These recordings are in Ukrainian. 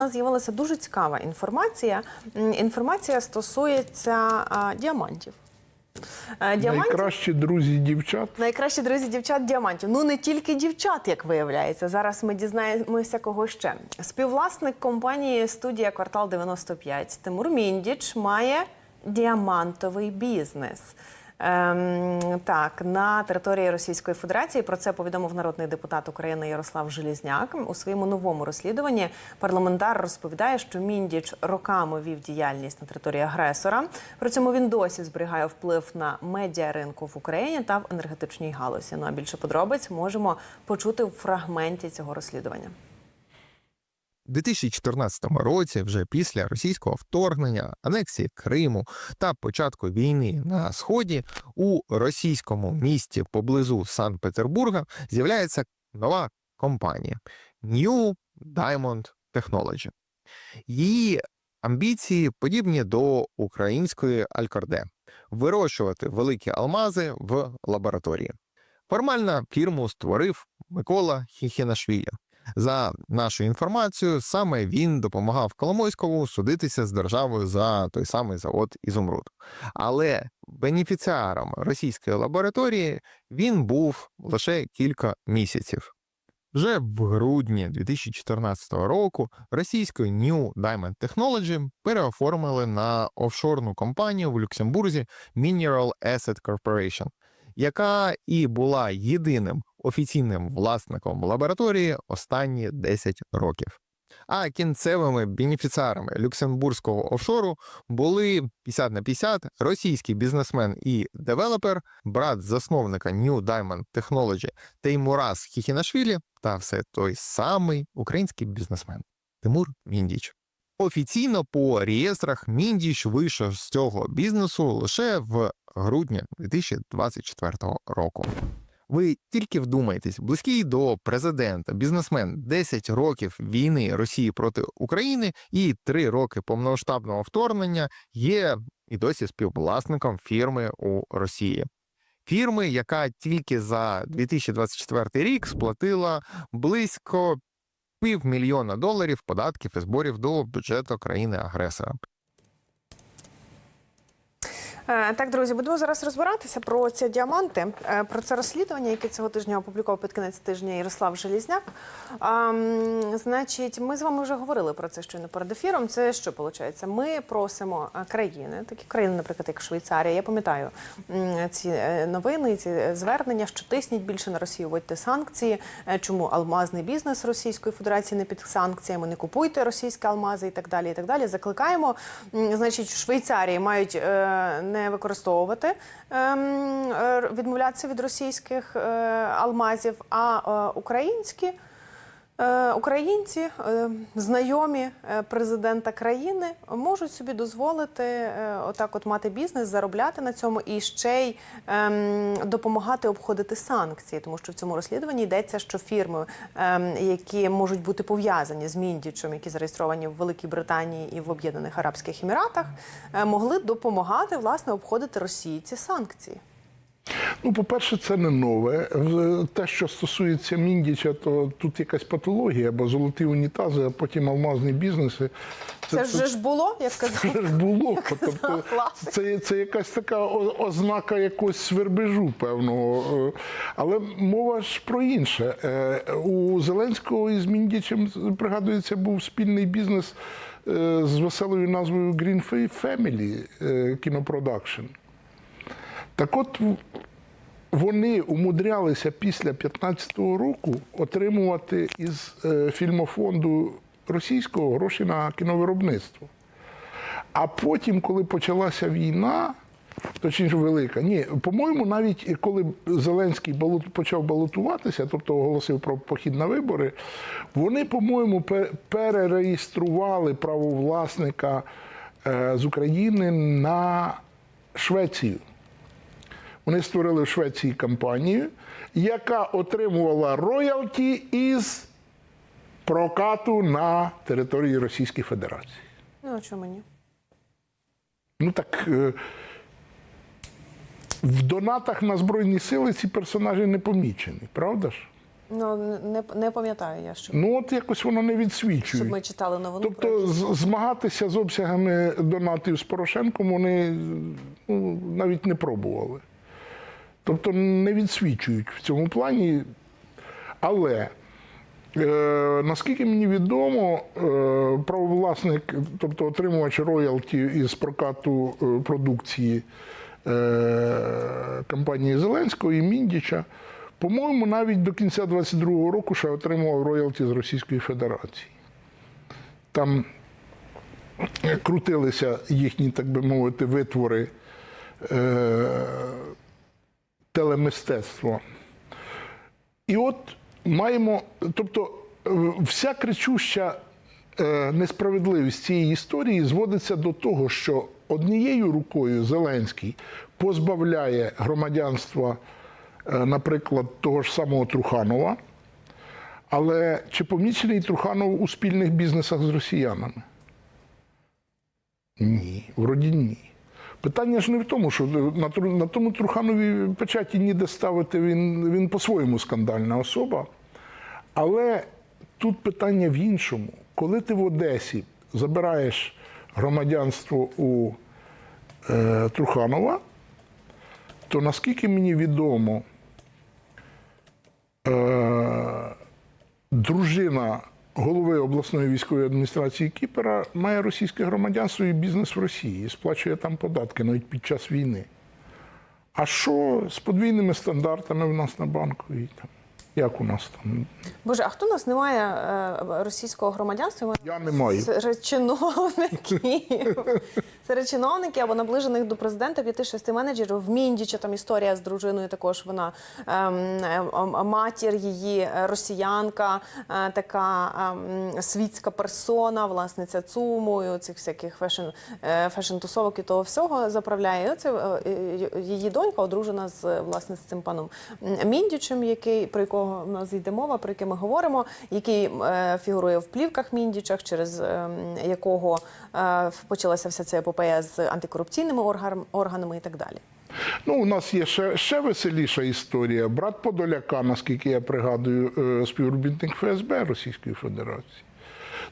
нас з'явилася дуже цікава інформація. Інформація стосується а, діамантів. Е, Діамантів Найкращі друзі дівчат. Найкращі друзі дівчат діамантів. Ну не тільки дівчат, як виявляється. Зараз ми дізнаємося кого ще. Співвласник компанії студія Квартал 95 Тимур Міндіч має діамантовий бізнес. Ем, так, на території Російської Федерації про це повідомив народний депутат України Ярослав Желізняк. У своєму новому розслідуванні парламентар розповідає, що Міндіч роками вів діяльність на території агресора. При цьому він досі зберігає вплив на медіаринку в Україні та в енергетичній галузі. Ну а більше подробиць можемо почути в фрагменті цього розслідування. У 2014 році, вже після російського вторгнення, анексії Криму та початку війни на сході, у російському місті поблизу Санкт-Петербурга з'являється нова компанія New Diamond Technology. Її амбіції подібні до української Алькорде вирощувати великі алмази в лабораторії. Формально фірму створив Микола Хіхінашвілі. За нашою інформацією, саме він допомагав Коломойському судитися з державою за той самий завод Ізумруд. Але бенефіціаром російської лабораторії він був лише кілька місяців. Вже в грудні 2014 року російську New Diamond Technology переоформили на офшорну компанію в Люксембурзі Mineral Asset Corporation, яка і була єдиним офіційним власником лабораторії останні 10 років. А кінцевими бенефіціарами люксембурзького офшору були 50 на 50 російський бізнесмен і девелопер, брат засновника New Diamond Technology Теймураз Хіхінашвілі та все той самий український бізнесмен Тимур Міндіч. Офіційно по реєстрах Міндіч вийшов з цього бізнесу лише в грудні 2024 року. Ви тільки вдумайтесь, близький до президента, бізнесмен 10 років війни Росії проти України і 3 роки повномасштабного вторгнення є і досі співвласником фірми у Росії. Фірми, яка тільки за 2024 рік сплатила близько півмільйона доларів податків і зборів до бюджету країни-агресора. Е, Так, друзі, будемо зараз розбиратися про ці діаманти, е, про це розслідування, яке цього тижня опублікував під кінець тижня Ярослав Желізняк. А, значить, ми з вами вже говорили про це щойно перед ефіром. Це що виходить? Ми просимо е, країни, такі країни, наприклад, як Швейцарія. Я пам'ятаю ці новини, ці звернення, що тисніть більше на Росію, вводьте санкції. Чому алмазний бізнес Російської Федерації не під санкціями, не купуйте російські алмази і так далі. І так далі. Закликаємо. Значить, в Швейцарії мають е, не використовувати ем, відмовлятися від російських е, алмазів, а е, українські. Е, Українці, е, знайомі е, президента країни, можуть собі дозволити отак, от мати бізнес, заробляти на цьому і ще й ем, допомагати обходити санкції, тому що в цьому розслідуванні йдеться, що фірми, ем, які можуть бути пов'язані з Міндічем, які зареєстровані в Великій Британії і в Об'єднаних Арабських Еміратах, могли допомагати власне обходити Росії ці санкції. Ну, по-перше, це не нове. Те, що стосується Міндіча, то тут якась патологія, бо золоті унітази, а потім алмазні бізнеси. Це, вже ж було, як казав. Це ж було. Тобто, це, це якась така ознака якогось свербежу певного. Е, Але мова ж про інше. Е, У Зеленського із Міндічем, пригадується, був спільний бізнес е, з веселою назвою Green Family кінопродакшн. Так от вони умудрялися після 15-го року отримувати із е, фільмофонду російського гроші на кіновиробництво. А потім, коли почалася війна, точніше велика, ні, по-моєму, навіть коли Зеленський балот- почав балотуватися, тобто оголосив про похід на вибори, вони, по-моєму, пе- перереєстрували право власника е, з України на Швецію. Вони створили в Швеції компанію, яка отримувала роялті із прокату на території Російської Федерації. Ну, а чому ні? Ну так е, в донатах на Збройні сили ці персонажі не помічені, правда ж? Ну не, не пам'ятаю я, щоб, Ну от якось воно не відсвічує. щоб ми читали новину. Тобто змагатися з обсягами донатів з Порошенком вони ну, навіть не пробували. Тобто не відсвічують в цьому плані. Але е, наскільки мені відомо, е, правовласник, тобто отримувач роялті із прокату е, продукції е, компанії Зеленського і Міндіча, по-моєму, навіть до кінця 22-го року ще отримував роялті з Російської Федерації там крутилися їхні, так би мовити, витвори е, телемистецтва. І от маємо, тобто, е, вся кричуща е, несправедливість цієї історії зводиться до того, що однією рукою Зеленський позбавляє громадянства, е, наприклад, того ж самого Труханова. Але чи помічений Труханов у спільних бізнесах з росіянами? Ні, вроді ні. Питання ж не в тому, що на, на тому Труханові печаті ніде ставити, він, він по-своєму скандальна особа. Але тут питання в іншому. Коли ти в Одесі забираєш громадянство у е, Труханова, то наскільки мені відомо, е, дружина голови обласної військової адміністрації Кіпера має російське громадянство і бізнес в Росії, і сплачує там податки навіть під час війни. А що з подвійними стандартами в нас на банку? І там, як у нас там? Боже, а хто у нас не має е, російського громадянства? Я не маю. Серед чиновників. Серед чиновників або наближених до президента 5-6 менеджерів. В Міндіча там історія з дружиною також вона ем, ем, матір її е, росіянка, е, така ем, світська персона, власниця ЦУМу, і цих всяких фешн, е, фешн-тусовок і того всього заправляє. І оце її донька одружена з власне з цим паном Міндічем, який про якого в нас йде мова, про який ми говоримо, який е, фігурує в плівках Міндічах, через е, якого е, почалася вся ця епопея з антикорупційними органами і так далі. Ну, у нас є ще, ще веселіша історія. Брат Подоляка, наскільки я пригадую, е, співробітник ФСБ Російської Федерації.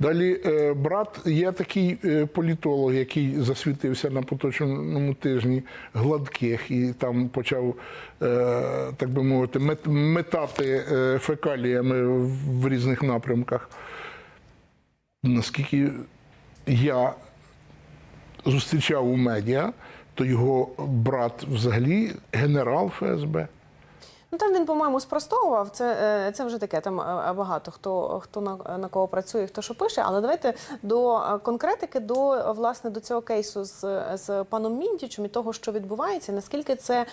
Далі е, брат є такий е, політолог, який засвітився на поточному тижні гладких і там почав, е, так би мовити, метати фекаліями в різних напрямках. Наскільки я зустрічав у медіа, то його брат взагалі генерал ФСБ. Ну там він, по-моєму, спростовував. Це, е, це вже таке. Там е, багато хто хто на, на кого працює, хто що пише. Але давайте до е, конкретики, до е, власне до цього кейсу з, з паном Міндічем і того, що відбувається. Наскільки це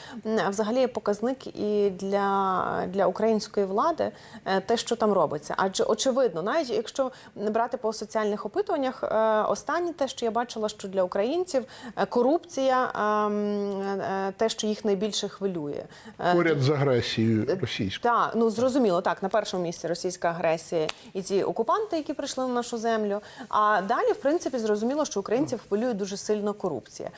взагалі показник і для, для української влади е, те, що там робиться? Адже очевидно, навіть якщо брати по соціальних опитуваннях, е, останнє те, що я бачила, що для українців е, корупція, е, м, е, те, що їх найбільше хвилює. Е, Поряд з агресією російською. так, ну зрозуміло, так на першому місці російська агресія і ці окупанти, які прийшли на нашу землю. А далі, в принципі, зрозуміло, що українців хвилює дуже сильно корупція.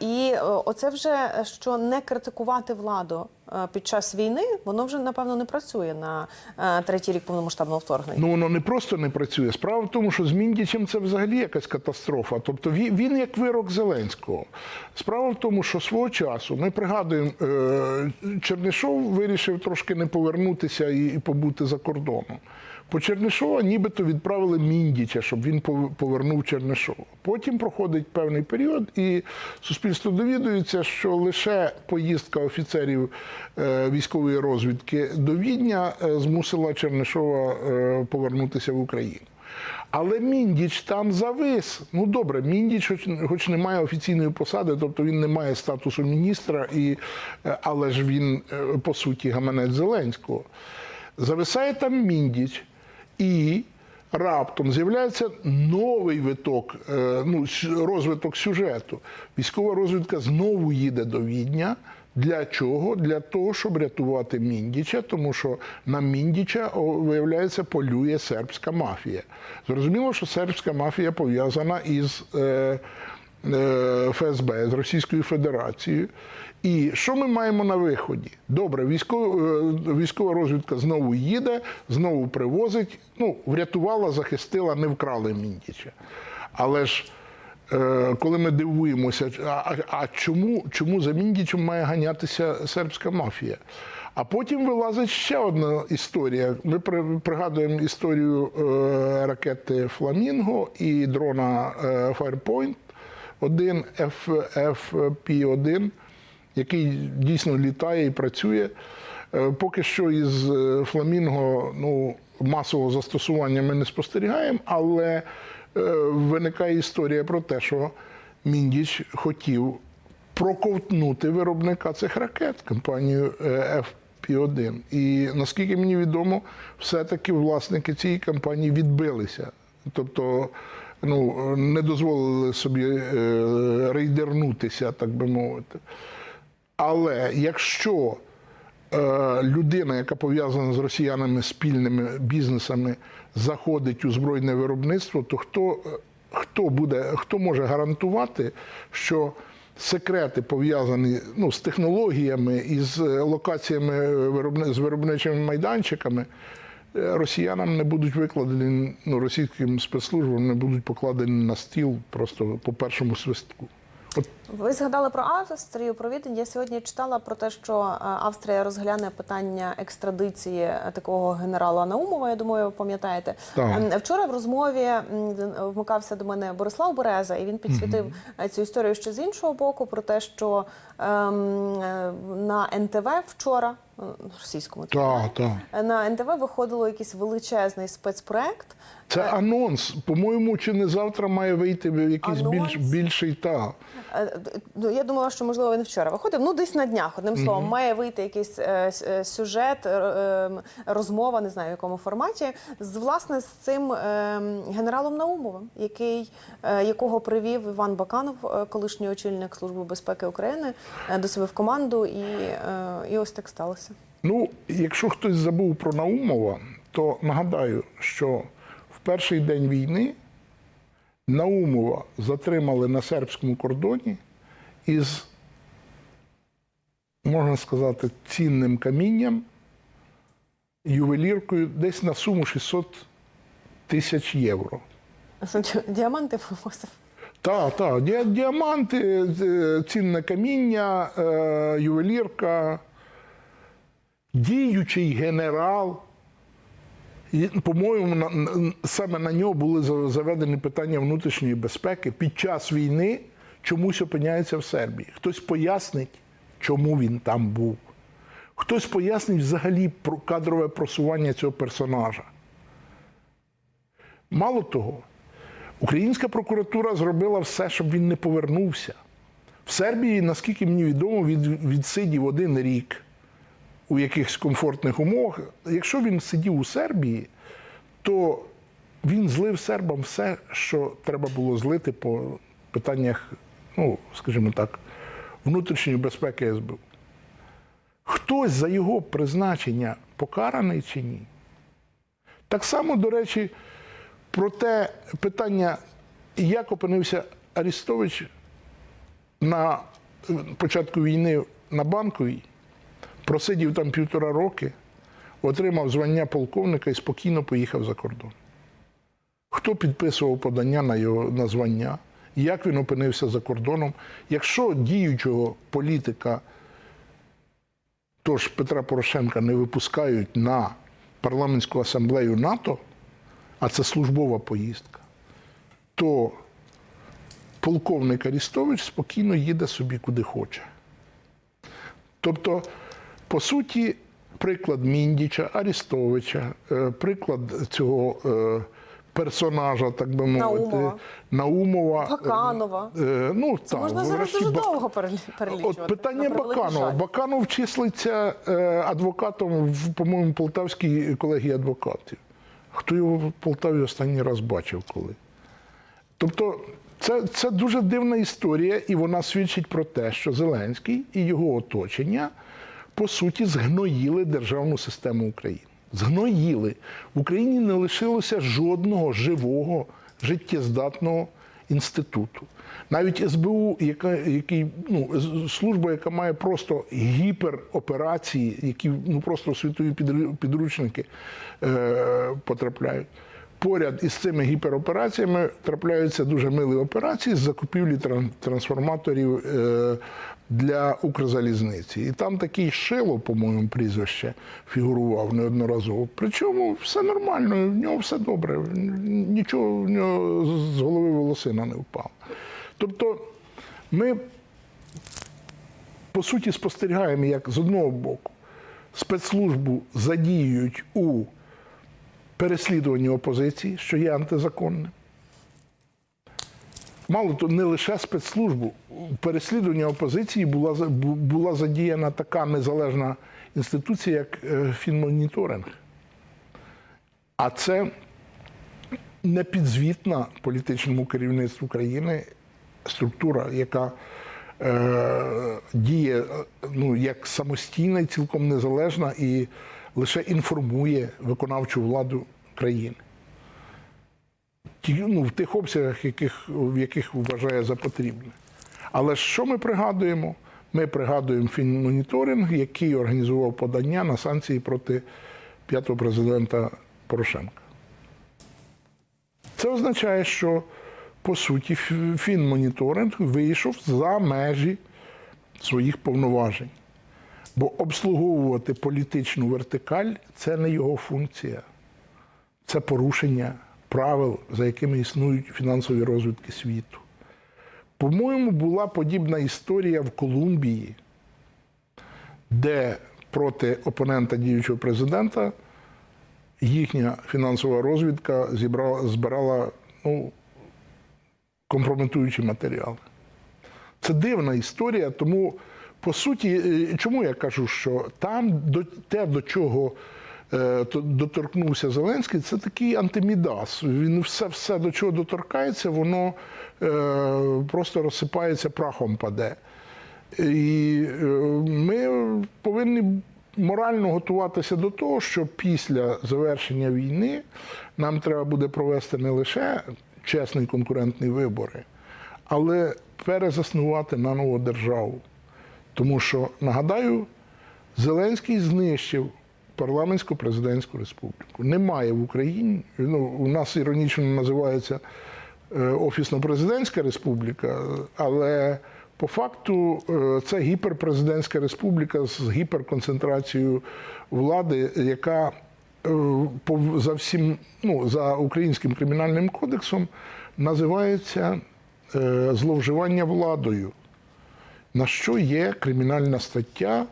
І е, оце вже що не критикувати владу е, під час війни, воно вже напевно не працює на е, третій рік повномасштабного вторгнення. Ну воно не просто не працює. Справа в тому, що з Міндічем це взагалі якась катастрофа. Тобто він, він як вирок Зеленського. Справа в тому, що свого часу ми пригадуємо, е, Чернишов вирішив трошки не повернутися і побути за кордоном. По Чернишова нібито відправили Міндіча, щоб він пов- повернув Чернишова. Потім проходить певний період, і суспільство довідується, що лише поїздка офіцерів е, військової розвідки до Відня е, змусила Чернишова е, повернутися в Україну. Але Міндіч там завис. Ну добре, Міндіч, хоч, хоч не має офіційної посади, тобто він не має статусу міністра, і, але ж він по суті гаманець Зеленського. Зависає там Міндіч, і раптом з'являється новий виток, е, ну, розвиток сюжету. Військова розвідка знову їде до Відня. Для чого? Для того, щоб рятувати Міндіча, тому що на Міндіча, виявляється, полює сербська мафія. Зрозуміло, що сербська мафія пов'язана із е, ФСБ з Російською Федерацією. І що ми маємо на виході? Добре, військова, е, військова розвідка знову їде, знову привозить. Ну, врятувала, захистила, не вкрали Міндіча. Але ж е, коли ми дивуємося, а, а, чому, чому за Міндічем має ганятися сербська мафія? А потім вилазить ще одна історія. Ми при- пригадуємо історію е, ракети Фламінго і дрона е, Firepoint 1 FP1, який дійсно літає і працює. Е, Поки що із е, Фламінго ну, масового застосування ми не спостерігаємо, але е, виникає історія про те, що Міндіч хотів проковтнути виробника цих ракет компанію е, FP1. І наскільки мені відомо, все-таки власники цієї компанії відбилися. Тобто ну, не дозволили собі е, рейдернутися, так би мовити. Але якщо е, людина, яка пов'язана з росіянами спільними бізнесами, заходить у збройне виробництво, то хто, хто буде, хто може гарантувати, що секрети пов'язані ну, з технологіями і з локаціями з виробничими майданчиками, росіянам не будуть викладені, ну, російським спецслужбам не будуть покладені на стіл просто по першому свистку. От Ви згадали про Австрію, про Відень. Я сьогодні читала про те, що е, Австрія розгляне питання екстрадиції е, такого генерала Наумова. Я думаю, ви пам'ятаєте. Ем, Вчора в розмові вмикався до мене Борислав Береза, і він підсвітив е, цю історію ще з іншого боку про те, що е, на НТВ вчора, е, російському ТВ, так, так. е, на НТВ виходило якийсь величезний спецпроект. Це анонс. По-моєму, чи не завтра має вийти якийсь Анонс? більш більший та. Е, ну, Я думала, що можливо він вчора виходив. Ну, десь на днях, одним словом, має вийти якийсь е, е, сюжет, е, е, розмова, не знаю в якому форматі, з власне з цим е, генералом Наумовим, який, е, якого привів Іван Баканов, е, колишній очільник Служби безпеки України, е, до себе в команду, і, е, і ось так сталося. Ну, якщо хтось забув про Наумова, то нагадаю, що в перший день війни Наумова затримали на сербському кордоні із, можна сказати, цінним камінням, ювеліркою десь на суму 600 тисяч євро. Діаманти вивозив. Так, так. Ді- Діаманти, е, цінне каміння, е, ювелірка, діючий генерал. По-моєму, саме на нього були заведені питання внутрішньої безпеки під час війни чомусь опиняється в Сербії. Хтось пояснить, чому він там був. Хтось пояснить взагалі про кадрове просування цього персонажа. Мало того, Українська прокуратура зробила все, щоб він не повернувся. В Сербії, наскільки мені відомо, від, відсидів один рік у якихось комфортних умовах. Якщо він сидів у Сербії, то він злив сербам все, що треба було злити по питаннях, ну, скажімо так, внутрішньої безпеки СБУ. Хтось за його призначення покараний чи ні? Так само, до речі, про те питання, як опинився Арістович на е, початку війни на банковій, просидів там півтора роки, отримав звання полковника і спокійно поїхав за кордон. Хто підписував подання на його на звання? Як він опинився за кордоном? Якщо діючого політика, тож Петра Порошенка не випускають на парламентську асамблею НАТО, а це службова поїздка, то полковник Арістович спокійно їде собі куди хоче. Тобто, по суті, приклад Міндіча, Арістовича, е, приклад цього е, персонажа, так би мовити, Наумова. Наумова. е, Баканова. Ну, Це так, можна зараз дуже Бак- довго перелічувати. От питання Баканова. Баканов числиться адвокатом в, по-моєму, Полтавській колегії адвокатів. Хто його в Полтаві останній раз бачив коли? Тобто, це, це дуже дивна історія, і вона свідчить про те, що Зеленський і його оточення по суті згноїли державну систему України. Згноїли. В Україні не лишилося жодного живого, життєздатного інституту. Навіть СБУ, яка який, ну, служба, яка має просто гіпероперації, які ну просто світові підручники е, потрапляють. Поряд із цими гіперопераціями трапляються дуже милі операції з закупівлі трансформаторів е, для Укрзалізниці. І там такий Шило, по-моєму, прізвище фігурував неодноразово. Причому все нормально, в нього все добре, нічого в нього з- голови волосина не впало. Тобто ми по суті спостерігаємо, як з одного боку спецслужбу задіюють у переслідуванні опозиції, що є антизаконним. Мало то не лише спецслужбу. У переслідуванні опозиції була, була задіяна така незалежна інституція, як е, фінмоніторинг. А це непідзвітна політичному керівництву країни структура, яка е, діє ну, як самостійна і цілком незалежна і лише інформує виконавчу владу країни. Ну, в тих обсягах, яких, в яких вважає за потрібне. Але що ми пригадуємо? Ми пригадуємо фінмоніторинг, який організував подання на санкції проти п'ятого президента Порошенка. Це означає, що по суті фінмоніторинг вийшов за межі своїх повноважень. Бо обслуговувати політичну вертикаль це не його функція, це порушення правил, за якими існують фінансові розвитки світу. По-моєму, була подібна історія в Колумбії, де проти опонента діючого президента їхня фінансова розвідка зібрала, збирала ну, компрометуючі матеріали. Це дивна історія, тому по суті, е, чому я кажу, що там до те, до чого е, доторкнувся Зеленський, це такий антимідас. Він все, все до чого доторкається, воно е, просто розсипається, прахом паде. І е, ми повинні морально готуватися до того, що після завершення війни нам треба буде провести не лише чесні конкурентні вибори, але перезаснувати на нову державу. Тому що, нагадаю, Зеленський знищив парламентсько-президентську республіку. Немає в Україні. Ну, у нас іронічно називається е, офісно-президентська республіка, але по факту е, це гіперпрезидентська республіка з гіперконцентрацією влади, яка е, за всім, ну, за українським кримінальним кодексом називається зловживання владою на що є кримінальна стаття,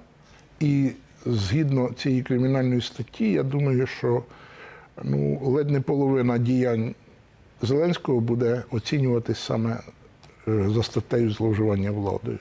і згідно цієї кримінальної статті, я думаю, що ну, ледь не половина діянь Зеленського буде оцінюватись саме е, за статтею зловживання владою.